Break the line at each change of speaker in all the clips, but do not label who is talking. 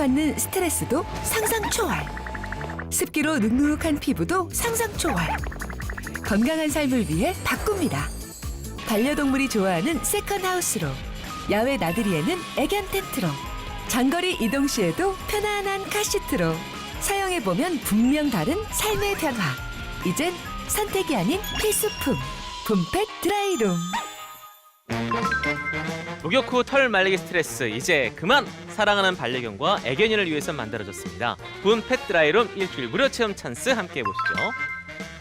받는 스트레스도 상상 초월. 습기로 눅눅한 피부도 상상 초월. 건강한 삶을 위해 바꿉니다. 반려동물이 좋아하는 세컨하우스로. 야외 나들이에는 애견 텐트로. 장거리 이동 시에도 편안한 카시트로. 사용해보면 분명 다른 삶의 변화. 이젠 선택이 아닌 필수품. 붐팩 드라이룸.
목욕 후 털 말리기 스트레스 이제 그만 사랑하는 반려견과 애견인을 위해서 만들어졌습니다. 분 펫드라이룸 일주일 무료 체험 찬스 함께 해보시죠.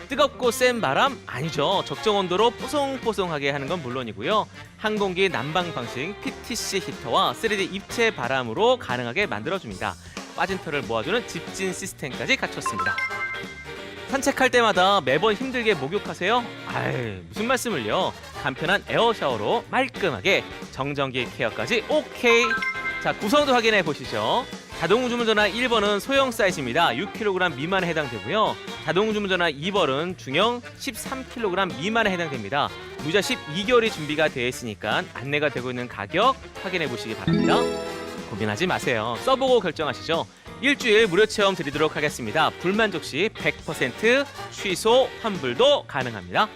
뜨겁고 센 바람 아니죠. 적정 온도로 뽀송뽀송하게 하는 건 물론이고요. 항공기 난방 방식 PTC 히터와 3D 입체 바람으로 가능하게 만들어줍니다. 빠진 털을 모아주는 집진 시스템까지 갖췄습니다. 산책할 때마다 매번 힘들게 목욕하세요? 아이 무슨 말씀을요? 간편한 에어 샤워로 말끔하게 정전기 케어까지 오케이. 자 구성도 확인해 보시죠. 자동 주문전화 1번은 소형 사이즈입니다. 6kg 미만에 해당되고요. 자동 주문전화 2번은 중형 13kg 미만에 해당됩니다. 무자 12개월이 준비가 되어 있으니까 안내가 되고 있는 가격 확인해 보시기 바랍니다. 고민하지 마세요. 써보고 결정하시죠 일주일 무료 체험 드리도록 하겠습니다. 불만족 시 100% 취소 환불도 가능합니다.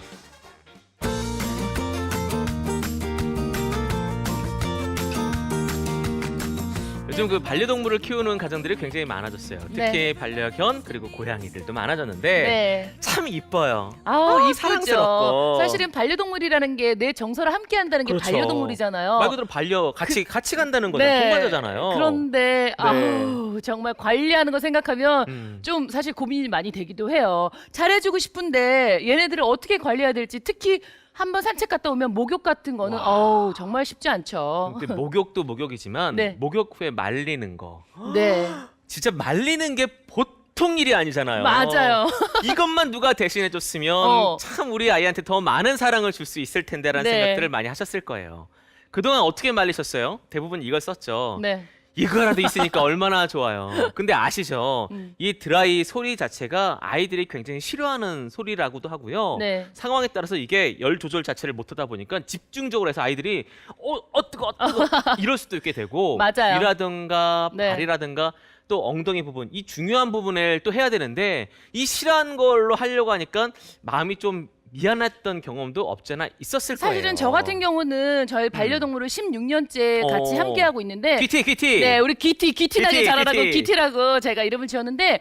요즘 그 반려동물을 키우는 가정들이 굉장히 많아졌어요. 특히
네.
반려견 그리고 고양이들도 많아졌는데
네.
참 이뻐요.
아우
어,
이쁘죠.
사랑스럽고.
사실은 반려동물이라는 게 내 정서를 함께 한다는 게
그렇죠.
반려동물이잖아요.
말 그대로 반려 같이 같이 간다는 거잖아요. 동반자잖아요.
그런데 아우 정말 관리하는 거 생각하면
음.
좀 사실 고민이 많이 되기도 해요. 잘해주고 싶은데 얘네들을 어떻게 관리해야 될지 특히 한번 산책 갔다 오면 목욕 같은 거는 어우 정말 쉽지 않죠.
근데 목욕도 목욕이지만
네.
목욕 후에 말리는 거
네
진짜 말리는 게 보통 일이 아니잖아요.
맞아요.
이것만 누가 대신해 줬으면
어.
참 우리 아이한테 더 많은 사랑을 줄 수 있을 텐데라는
네.
생각들을 많이 하셨을 거예요. 그동안 어떻게 말리셨어요? 대부분 이걸 썼죠.
네.
이거라도 있으니까 얼마나 좋아요. 근데 아시죠?
음.
이 드라이 소리 자체가 아이들이 굉장히 싫어하는 소리라고도 하고요.
네.
상황에 따라서 이게 열 조절 자체를 못하다 보니까 집중적으로 해서 아이들이 어, 어 뜨거, 어, 뜨거 이럴 수도 있게 되고
맞아요.
귀라든가
네.
발이라든가 또 엉덩이 부분 이 중요한 부분을 또 해야 되는데 이 싫어하는 걸로 하려고 하니까 마음이 좀 미안했던 경험도 없잖아 있었을 거예요.
사실은 저 같은 경우는 저희 반려동물을 16년째 같이
어.
함께 하고 있는데
귀티 귀티.
네, 우리 기티 기티나게
기티,
자라라고
기티.
기티라고 제가 이름을 지었는데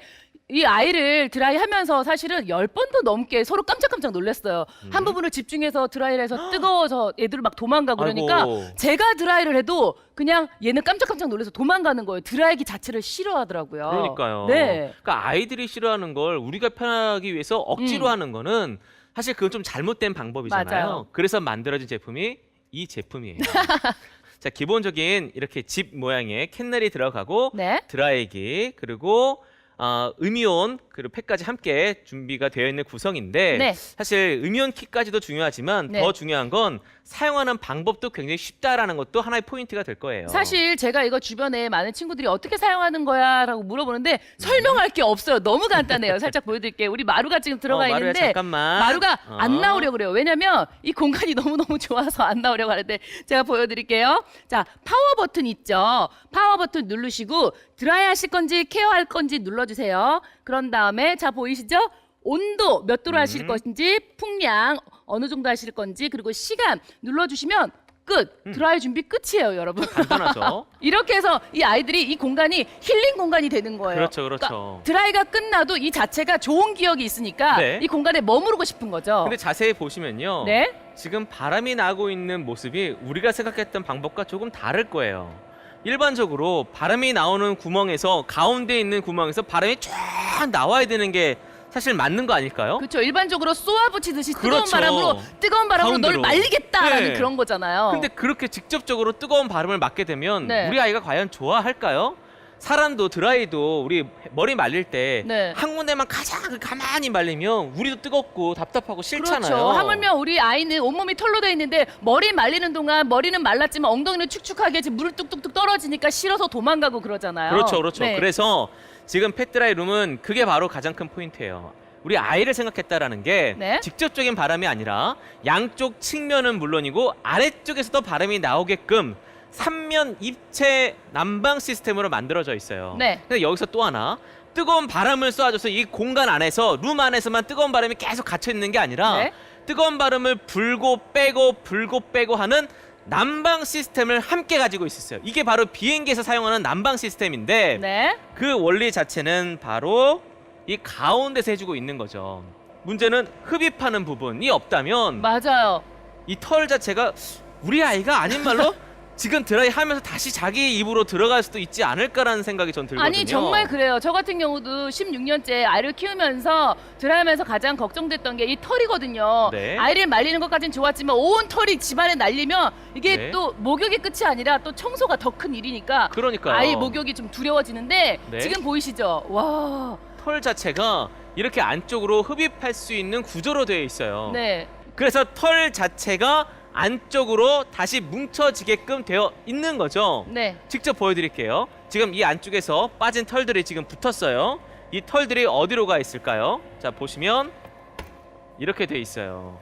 이 아이를 드라이 하면서 사실은 열 번도 넘게 서로 깜짝깜짝 놀랐어요.
음.
한 부분을 집중해서 드라이를 해서 뜨거워서 애들 막 도망가고 그러니까
아이고.
제가 드라이를 해도 그냥 얘는 깜짝깜짝 놀라서 도망가는 거예요. 드라이기 자체를 싫어하더라고요.
그러니까요.
네.
그러니까 아이들이 싫어하는 걸 우리가 편하기 위해서 억지로
음.
하는 거는 사실 그건 좀 잘못된 방법이잖아요.
맞아요.
그래서 만들어진 제품이 이 제품이에요. 자, 기본적인 이렇게 집 모양의 캔넬이 들어가고
네.
드라이기 그리고 어, 음이온 그리고 팩까지 함께 준비가 되어 있는 구성인데
네.
사실 음이온 kit까지도 중요하지만
네.
더 중요한 건 사용하는 방법도 굉장히 쉽다라는 것도 하나의 포인트가 될 거예요.
사실 제가 이거 주변에 많은 친구들이 어떻게 사용하는 거야라고 물어보는데 설명할 게 없어요. 너무 간단해요. 살짝 보여드릴게요. 우리 마루가 지금 들어가
어, 마루야,
있는데
잠깐만.
마루가
어.
안 나오려고 그래요. 왜냐면 이 공간이 너무너무 좋아서 안 나오려고 하는데 제가 보여드릴게요. 자, 파워 버튼 있죠? 파워 버튼 누르시고 드라이 하실 건지 케어할 건지 눌러주세요. 그런 다음에 자, 보이시죠? 온도 몇 도로 하실
음.
건지 풍량 어느 정도 하실 건지 그리고 시간 눌러주시면 끝 드라이 준비 끝이에요 여러분
간단하죠.
이렇게 해서 이 아이들이 이 공간이 힐링 공간이 되는 거예요
그렇죠, 그렇죠.
그러니까 드라이가 끝나도 이 자체가 좋은 기억이 있으니까
네.
이 공간에 머무르고 싶은 거죠
근데 자세히 보시면요.
네
지금 바람이 나고 있는 모습이 우리가 생각했던 방법과 조금 다를 거예요. 일반적으로 바람이 나오는 구멍에서 가운데 있는 구멍에서 바람이 쫙 나와야 되는 게 사실 맞는 거 아닐까요?
그렇죠 일반적으로 쏘아붙이듯이 뜨거운
그렇죠.
바람으로 뜨거운 바람으로 널
가운데로.
말리겠다라는
네.
그런 거잖아요
근데 그렇게 직접적으로 뜨거운 바람을 맞게 되면
네.
우리 아이가 과연 좋아할까요? 사람도 드라이도 우리 머리 말릴 때 한
네.
군데만 가장 가만히 말리면 우리도 뜨겁고 답답하고 싫잖아요.
그렇죠. 하물며 우리 아이는 온몸이 털로 돼 있는데 머리 말리는 동안 머리는 말랐지만 엉덩이는 축축하게 지금 물 뚝뚝뚝 떨어지니까 싫어서 도망가고 그러잖아요.
그렇죠, 그렇죠.
네.
그래서 지금 펫드라이 룸은 그게 바로 가장 큰 포인트예요. 우리 아이를 생각했다라는 게
네.
직접적인 바람이 아니라 양쪽 측면은 물론이고 아래쪽에서도 바람이 나오게끔 삼면 입체 난방 시스템으로 만들어져 있어요.
네.
근데 여기서 또 하나 뜨거운 바람을 쏴줘서 이 공간 안에서 룸 안에서만 뜨거운 바람이 계속 갇혀 있는 게 아니라
네.
뜨거운 바람을 불고 빼고 불고 빼고 하는 난방 시스템을 함께 가지고 있었어요. 이게 바로 비행기에서 사용하는 난방 시스템인데
네.
그 원리 자체는 바로 이 가운데서 해주고 있는 거죠. 문제는 흡입하는 부분이 없다면
맞아요.
이 털 자체가 우리 아이가 아닌 말로 지금 드라이 하면서 다시 자기 입으로 들어갈 수도 있지 않을까라는 생각이 전 들거든요.
아니 정말 그래요. 저 같은 경우도 16년째 아이를 키우면서 드라이하면서 가장 걱정됐던 게 이 털이거든요.
네.
아이를 말리는 것까진 좋았지만 온 털이 집안에 날리면 이게
네.
또 목욕이 끝이 아니라 또 청소가 더 큰 일이니까
그러니까요.
아이 목욕이 좀 두려워지는데
네.
지금 보이시죠? 와,
털 자체가 이렇게 안쪽으로 흡입할 수 있는 구조로 되어 있어요.
네,
그래서 털 자체가 안쪽으로 다시 뭉쳐지게끔 되어 있는 거죠.
네,
직접 보여드릴게요. 지금 이 안쪽에서 빠진 털들이 지금 붙었어요. 이 털들이 어디로 가 있을까요? 자 보시면 이렇게 돼 있어요.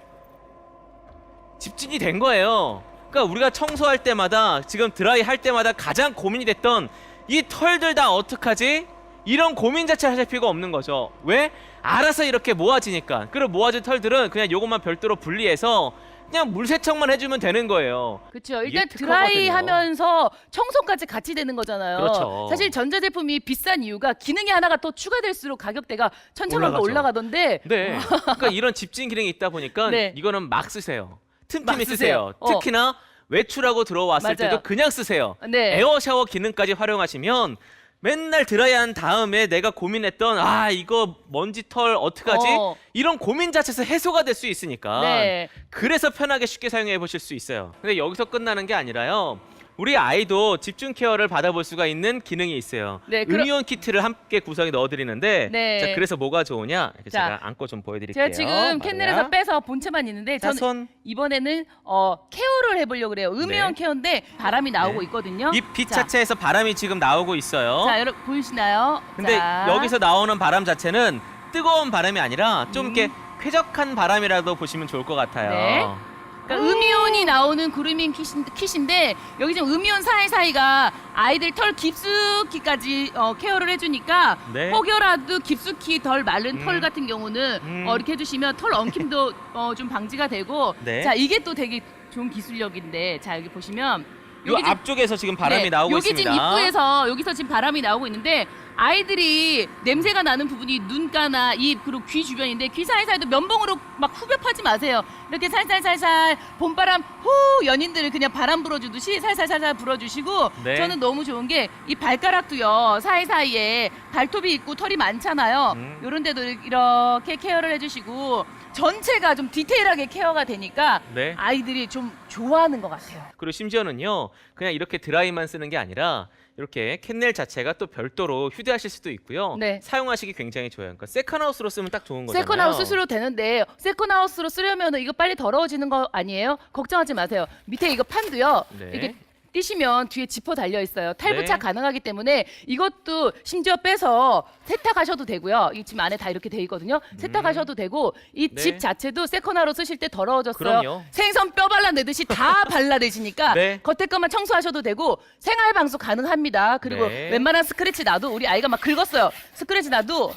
집진이 된 거예요. 그러니까 우리가 청소할 때마다 지금 드라이 할 때마다 가장 고민이 됐던 이 털들 다 어떡하지? 이런 고민 자체를 하실 필요가 없는 거죠. 왜? 알아서 이렇게 모아지니까. 그리고 모아진 털들은 그냥 요것만 별도로 분리해서 그냥 물 세척만 해주면 되는 거예요.
그렇죠.
이게
일단
특허거든요.
드라이 하면서 청소까지 같이 되는 거잖아요.
그렇죠.
사실 전자제품이 비싼 이유가 기능이 하나가 또 추가될수록 가격대가
올라가죠.
올라가던데
네. 그러니까 이런 집진 기능이 있다 보니까
네.
이거는 막 쓰세요. 틈틈이
막
쓰세요.
쓰세요. 어.
특히나 외출하고 들어왔을
맞아요.
때도 그냥 쓰세요.
네.
에어 샤워 기능까지 활용하시면 맨날 드라이한 다음에 내가 고민했던 아 이거 먼지 털 어떡하지?
어.
이런 고민 자체에서 해소가 될 수 있으니까
네.
그래서 편하게 쉽게 사용해 보실 수 있어요. 근데 여기서 끝나는 게 아니라요. 우리 아이도 집중 케어를 받아볼 수가 있는 기능이 있어요.
네, 그럼-
음이온 키트를 함께 구성해 넣어드리는데,
네.
자 그래서 뭐가 좋으냐? 이렇게
자,
제가 안고 좀 보여드릴게요.
제가 지금 캔넬에서 빼서 본체만 있는데
자,
저는
손.
이번에는 어, 케어를 해보려고 그래요. 음이온
네.
케어인데 바람이 나오고
네.
있거든요.
이 빛
자,
자체에서 바람이 지금 나오고 있어요.
자, 여러분 보이시나요?
근데
자.
여기서 나오는 바람 자체는 뜨거운 바람이 아니라 좀
음.
이렇게 쾌적한 바람이라도 보시면 좋을 것 같아요.
네. 그러니까 음이온이 나오는 그루밍 킷인, kit인데 여기 지금 음이온 사이사이가 아이들 털 깊숙이까지 어, 케어를 해주니까
네.
혹여라도 깊숙이 덜 마른
음.
털 같은 경우는
음.
어, 이렇게 해주시면 털 엉킴도 어, 좀 방지가 되고
네.
자 이게 또 되게 좋은 기술력인데 자 여기 보시면
요
지금-
앞쪽에서 지금 바람이
네,
나오고
여기
있습니다.
지금 입구에서 여기서 지금 바람이 나오고 있는데 아이들이 냄새가 나는 부분이 눈가나 입 그리고 귀 주변인데 귀 사이사이도 면봉으로 막 후벼 파지 마세요. 이렇게 살살살살 봄바람 후 연인들을 그냥 바람 불어주듯이 살살살살 불어주시고
네.
저는 너무 좋은 게 이 발가락도요 사이사이에 발톱이 있고 털이 많잖아요.
음.
이런 데도 이렇게 케어를 해주시고 전체가 좀 디테일하게 케어가 되니까
네.
아이들이 좀 좋아하는 것 같아요.
그리고 심지어는요 그냥 이렇게 드라이만 쓰는 게 아니라 이렇게 캔넬 자체가 또 별도로 휴대하실 수도 있고요.
네.
사용하시기 굉장히 좋아요. 그러니까 세컨하우스로 쓰면 딱 좋은 거잖아요.
세컨하우스 스로 되는데 세컨하우스로 쓰려면 이거 빨리 더러워지는 거 아니에요? 걱정하지 마세요. 밑에 이거 판도요.
네.
이렇게 띄시면 뒤에 지퍼 달려 있어요. 탈부착
네.
가능하기 때문에 이것도 심지어 빼서 세탁하셔도 되고요. 이 지금 안에 다 이렇게 돼 있거든요. 세탁하셔도 되고 이
음. 네.
집 자체도 세컨하우스 쓰실 때 더러워졌어요.
그럼요.
생선 뼈 발라내듯이 다 발라내시니까
네.
겉에 것만 청소하셔도 되고 생활 방수 가능합니다. 그리고
네.
웬만한 스크래치 나도 우리 아이가 막 긁었어요. 스크래치 나도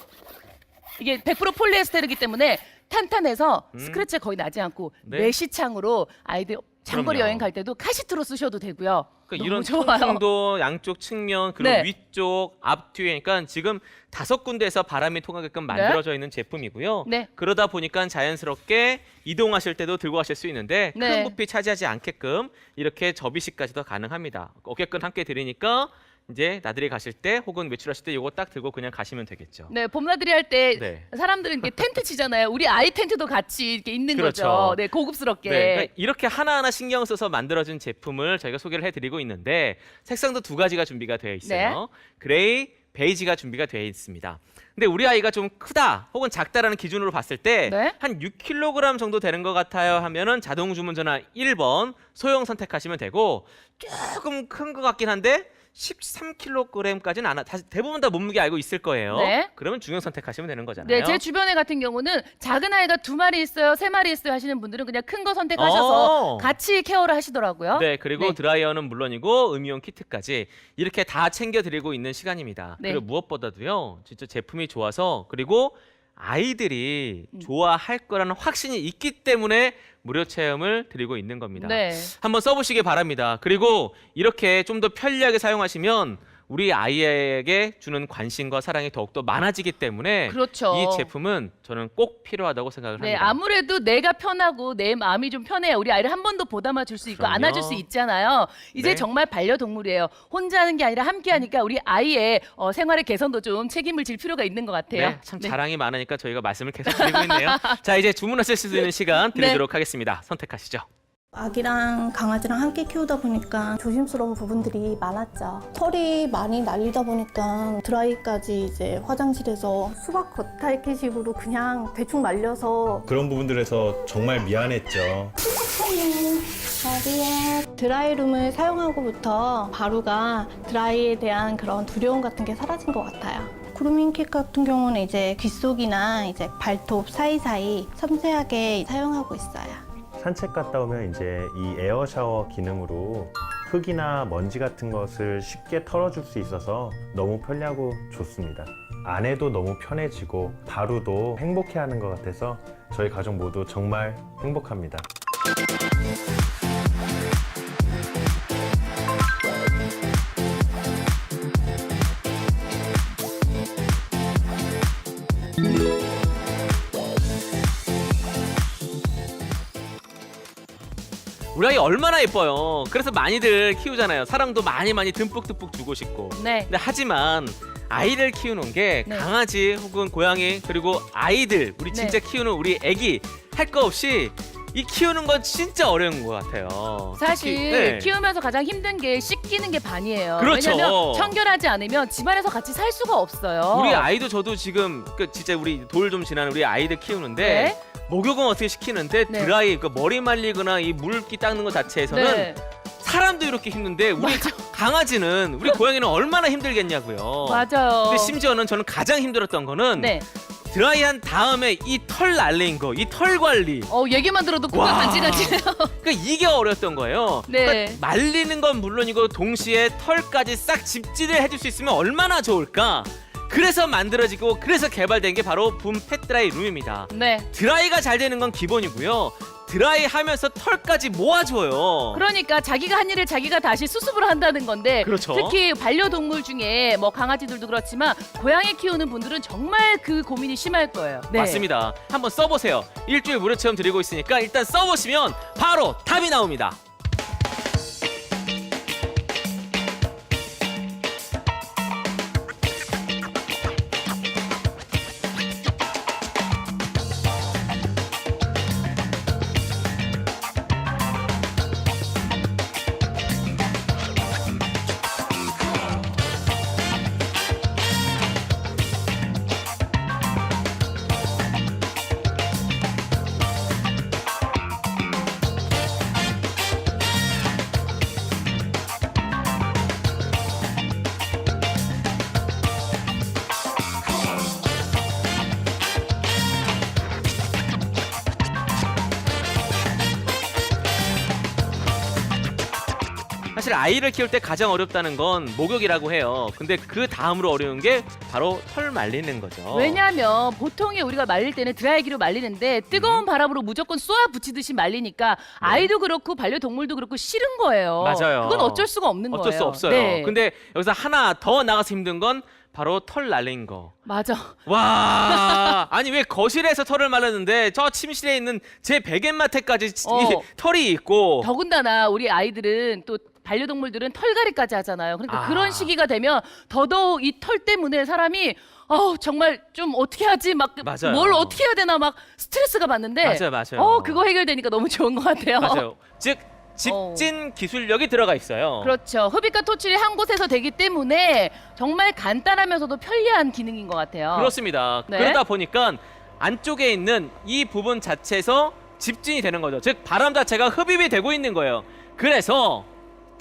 이게 100% 폴리에스테르기 때문에 탄탄해서
음.
스크래치 거의 나지 않고
네.
메시창으로 아이들 장거리
그럼요.
여행 갈 때도 카시트로 쓰셔도 되고요.
그러니까
너무
이런
좋아요.
통풍도 양쪽 측면 그리고
네.
위쪽 앞뒤에 그러니까 지금 다섯 군데에서 바람이 통하게끔 만들어져 있는 제품이고요.
네.
그러다 보니까 자연스럽게 이동하실 때도 들고 가실 수 있는데
네.
큰 부피 차지하지 않게끔 이렇게 접이식까지도 가능합니다. 어깨끈 함께 드리니까 이제 나들이 가실 때 혹은 외출하실 때 이거 딱 들고 그냥 가시면 되겠죠.
네, 봄나들이 할 때
네.
사람들은 이렇게 텐트 치잖아요. 우리 아이 텐트도 같이 이렇게 있는
그렇죠.
네, 고급스럽게.
네, 그러니까 이렇게 하나하나 신경 써서 만들어진 제품을 저희가 소개를 해드리고 있는데 색상도 두 가지가 준비가 되어 있어요.
네.
그레이, 베이지가 준비가 되어 있습니다. 근데 우리 아이가 좀 크다 혹은 작다라는 기준으로 봤을 때한
네.
6kg 정도 되는 것 같아요 하면은 자동 주문 전화 1번 소형 선택하시면 되고 조금 큰 것 같긴 한데 13kg까지는 안 하, 다- 대부분 다 몸무게 알고 있을 거예요.
네.
그러면 중형 선택하시면 되는 거잖아요.
네, 제 주변에 같은 경우는 작은 아이가 두 마리 있어요, 세 마리 있어요 하시는 분들은 그냥 큰 거 선택하셔서
어.
같이 케어를 하시더라고요.
네, 그리고
네.
드라이어는 물론이고 음이온 키트까지 이렇게 다 챙겨 드리고 있는 시간입니다.
네.
그리고 무엇보다도요. 진짜 제품이 좋아서 그리고 아이들이
음.
좋아할 거라는 확신이 있기 때문에 무료 체험을 드리고 있는 겁니다.
네.
한번 써보시기 바랍니다. 그리고 이렇게 좀 더 편리하게 사용하시면 우리 아이에게 주는 관심과 사랑이 더욱더 많아지기 때문에
그렇죠.
이 제품은 저는 꼭 필요하다고 생각을
네,
합니다.
아무래도 내가 편하고 내 마음이 좀 편해야 우리 아이를 한 번 더 보담아 줄 수 있고
그럼요.
안아줄 수 있잖아요. 이제
네.
정말 반려동물이에요. 혼자 하는 게 아니라 함께 하니까 우리 아이의 어, 생활의 개선도 좀 책임을 질 필요가 있는 것 같아요.
네, 참 자랑이 많으니까 저희가 말씀을 계속 드리고 있네요. 자, 이제 주문하실 수 있는 시간
네.
드리도록 하겠습니다. 선택하시죠.
아기랑 강아지랑 함께 키우다 보니까 조심스러운 부분들이 많았죠. 털이 많이 날리다 보니까 드라이까지 이제 화장실에서 수박 겉핥기 식으로 그냥 대충 말려서
그런 부분들에서 정말 미안했죠.
드라이룸을 사용하고부터 바루가 드라이에 대한 그런 두려움 같은 게 사라진 것 같아요. 그루밍 킷 같은 경우는 이제 귓속이나 이제 발톱 사이사이 섬세하게 사용하고 있어요.
산책 갔다 오면 이제 이 에어 샤워 기능으로 흙이나 먼지 같은 것을 쉽게 털어줄 수 있어서 너무 편리하고 좋습니다. 아내도 너무 편해지고 바루도 행복해하는 것 같아서 저희 가족 모두 정말 행복합니다.
우리 아이 얼마나 예뻐요. 그래서 많이들 키우잖아요. 사랑도 많이 많이 듬뿍듬뿍 주고 싶고.
네.
근데 하지만 아이를 키우는 게
네.
강아지 혹은 고양이 그리고 아이들 우리 진짜
네.
키우는 우리 애기 할 거 없이 이 키우는 건 진짜 어려운 것 같아요.
사실
특히, 네.
키우면서 가장 힘든 게 씻기는 게 반이에요.
그렇죠.
왜냐면 청결하지 않으면 집안에서 같이 살 수가 없어요.
우리 아이도 저도 지금 그 진짜 우리 돌 좀 지나는 우리 아이들 키우는데
네.
목욕은 어떻게 시키는데
네.
드라이 그 머리 말리거나 이 물기 닦는 것 자체에서는
네.
사람도 이렇게 힘든데 우리 강아지는 우리 고양이는 얼마나 힘들겠냐고요.
맞아요.
근데 심지어는 저는 가장 힘들었던 거는
네.
드라이한 다음에 이 털 날린 거, 이 털 관리.
어, 얘기만 들어도 코가
와.
간지러지네요.
그러니까 이게 어려웠던 거예요.
네.
그러니까 말리는 건 물론이고 동시에 털까지 싹 집지를 해줄 수 있으면 얼마나 좋을까. 그래서 만들어지고 그래서 개발된 게 바로 붐 펫드라이 룸입니다.
네.
드라이가 잘 되는 건 기본이고요. 드라이 하면서 털까지 모아줘요.
그러니까 자기가 한 일을 자기가 다시 수습을 한다는 건데
그렇죠.
특히 반려동물 중에 뭐 강아지들도 그렇지만 고양이 키우는 분들은 정말 그 고민이 심할 거예요. 네.
맞습니다. 한번 써보세요. 일주일 무료 체험 드리고 있으니까 일단 써보시면 바로 답이 나옵니다. 아이를 키울 때 가장 어렵다는 건 목욕이라고 해요. 근데 그 다음으로 어려운 게 바로 털 말리는 거죠.
왜냐하면 보통에 우리가 말릴 때는 드라이기로 말리는데 뜨거운
음.
바람으로 무조건 쏘아 붙이듯이 말리니까 아이도 그렇고 반려동물도 그렇고 싫은 거예요.
네. 맞아요.
그건 어쩔 수가 없는
어쩔
거예요.
수 없어요.
네.
근데 여기서 하나 더 나가서 힘든 건 바로 털 날린 거.
맞아.
와, 아니 왜 거실에서 털을 말렸는데 저 침실에 있는 제 베갯마트까지
어.
이 털이 있고
더군다나 우리 아이들은 또 반려동물들은 털갈이까지 하잖아요. 그러니까
아.
그런 시기가 되면 더더욱 이 털 때문에 사람이 어 정말 좀 어떻게 하지 막
맞아요.
뭘 어떻게 해야 되나 막 스트레스가 받는데
맞아요, 맞아요.
어 그거 해결되니까 너무 좋은 것 같아요.
맞아요. 즉 집진 기술력이 들어가 있어요.
그렇죠. 흡입과 토출이 한 곳에서 되기 때문에 정말 간단하면서도 편리한 기능인 것 같아요.
그렇습니다.
네.
그러다 보니까 안쪽에 있는 이 부분 자체에서 집진이 되는 거죠. 즉 바람 자체가 흡입이 되고 있는 거예요. 그래서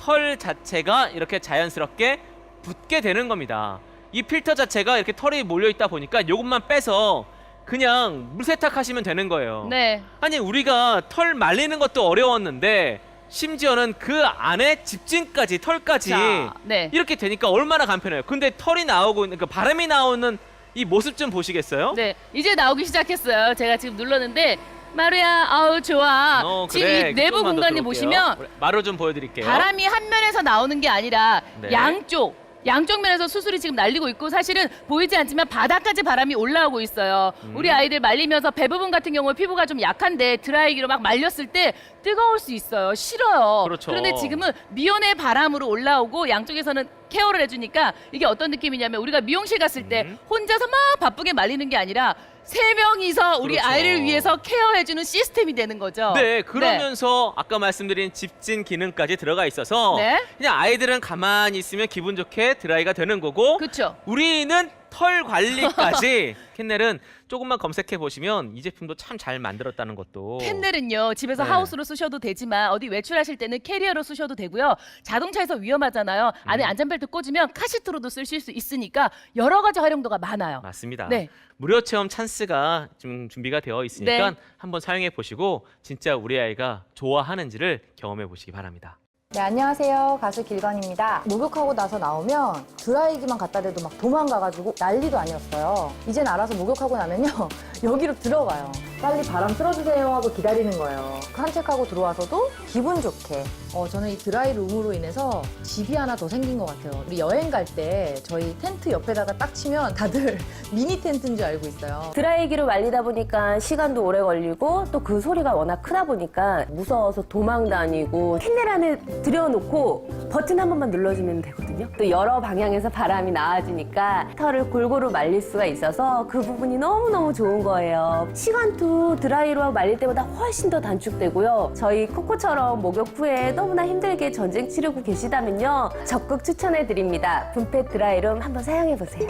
털 자체가 이렇게 자연스럽게 붙게 되는 겁니다. 이 필터 자체가 이렇게 털이 몰려 있다 보니까 이것만 빼서 그냥 물 세탁하시면 되는 거예요.
네.
아니 우리가 털 말리는 것도 어려웠는데 심지어는 그 안에 집진까지 털까지
자, 네.
이렇게 되니까 얼마나 간편해요. 근데 털이 나오고 그러니까 바람이 나오는 이 모습 좀 보시겠어요?
네, 이제 나오기 시작했어요. 제가 지금 눌렀는데 마루야, 아우 좋아.
어,
지금
그래.
이 내부
조금만 더
공간을
들어올게요.
보시면
그래, 마루 좀 보여드릴게요.
바람이 한 면에서 나오는 게 아니라
네.
양쪽 양쪽 면에서 수술이 지금 날리고 있고 사실은 보이지 않지만 바닥까지 바람이 올라오고 있어요.
음.
우리 아이들 말리면서 배 부분 같은 경우 피부가 좀 약한데 드라이기로 막 말렸을 때 뜨거울 수 있어요. 싫어요.
그렇죠.
런데 지금은 미온의 바람으로 올라오고 양쪽에서는 케어를 해주니까 이게 어떤 느낌이냐면 우리가 미용실 갔을 때
음.
혼자서 막 바쁘게 말리는 게 아니라 세 명이서 우리
그렇죠.
아이를 위해서 케어해주는 시스템이 되는 거죠.
네, 그러면서 아까 말씀드린 집진 기능까지 들어가 있어서
네.
그냥 아이들은 가만히 있으면 기분 좋게 드라이가 되는 거고
그렇죠.
우리는 털 관리까지 캔넬은 조금만 검색해 보시면 이 제품도 참 잘 만들었다는 것도
캔넬은요 집에서
네.
하우스로 쓰셔도 되지만 어디 외출하실 때는 캐리어로 쓰셔도 되고요 자동차에서 위험하잖아요 안에
음.
안전벨트 꽂으면 카시트로도 쓰실 수 있으니까 여러 가지 활용도가 많아요
맞습니다.
네
무료 체험 찬스가 좀 준비가 되어 있으니까
네.
한번 사용해 보시고 진짜 우리 아이가 좋아하는지를 경험해 보시기 바랍니다.
네, 안녕하세요. 가수 길건입니다. 목욕하고 나서 나오면 드라이기만 갖다 대도 막 도망가가지고 난리도 아니었어요. 이젠 알아서 목욕하고 나면요. 여기로 들어가요. 빨리 바람 틀어주세요 하고 기다리는 거예요. 산책하고 들어와서도 기분 좋게. 어, 저는 이 드라이룸으로 인해서 집이 하나 더 생긴 것 같아요. 우리 여행 갈 때 저희 텐트 옆에다가 딱 치면 다들 미니 텐트인 줄 알고 있어요.
드라이기로 말리다 보니까 시간도 오래 걸리고 또 그 소리가 워낙 크다 보니까 무서워서 도망 다니고 캔넬 안에 들여놓고 버튼 한 번만 눌러주면 되거든요. 또 여러 방향에서 바람이 나와주니까 털을 골고루 말릴 수가 있어서 그 부분이 너무너무 좋은 거예요. 시간도 드라이로 말릴 때보다 훨씬 더 단축되고요. 저희 코코처럼 목욕 후에 너무나 힘들게 전쟁 치르고 계시다면요. 적극 추천해 드립니다. 분페 드라이룸 한번 사용해 보세요.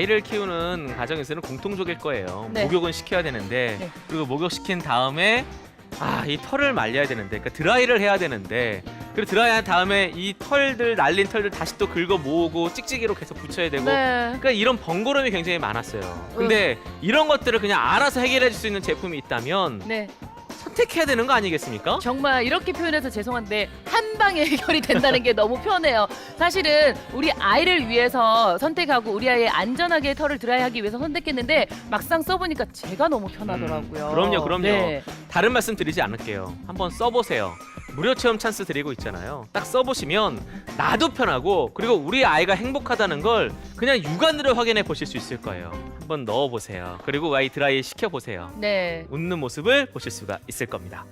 아이를 키우는 가정에서는 공통적일 거예요.
네.
목욕은 시켜야 되는데
네.
그리고 목욕 시킨 다음에 아 이 털을 말려야 되는데 그러니까 드라이를 해야 되는데 그리고 드라이한 다음에 이 털들 날린 털들 다시 또 긁어 모으고 찍찍이로 계속 붙여야 되고
네.
그러니까 이런 번거로움이 굉장히 많았어요. 근데 이런 것들을 그냥 알아서 해결해 줄 수 있는 제품이 있다면
네
선택해야 되는 거 아니겠습니까?
정말 이렇게 표현해서 죄송한데 한 방에 해결이 된다는 게 너무 편해요. 사실은 우리 아이를 위해서 선택하고 우리 아이의 안전하게 털을 드라이하기 위해서 선택했는데 막상 써보니까 제가 너무 편하더라고요.
음, 그럼요, 그럼요.
네.
다른 말씀 드리지 않을게요. 한번 써보세요. 무료 체험 찬스 드리고 있잖아요. 딱 써보시면 나도 편하고 그리고 우리 아이가 행복하다는 걸 그냥 육안으로 확인해 보실 수 있을 거예요. 한번 넣어 보세요. 그리고 아이 드라이 시켜 보세요.
네.
웃는 모습을 보실 수가 있을 겁니다.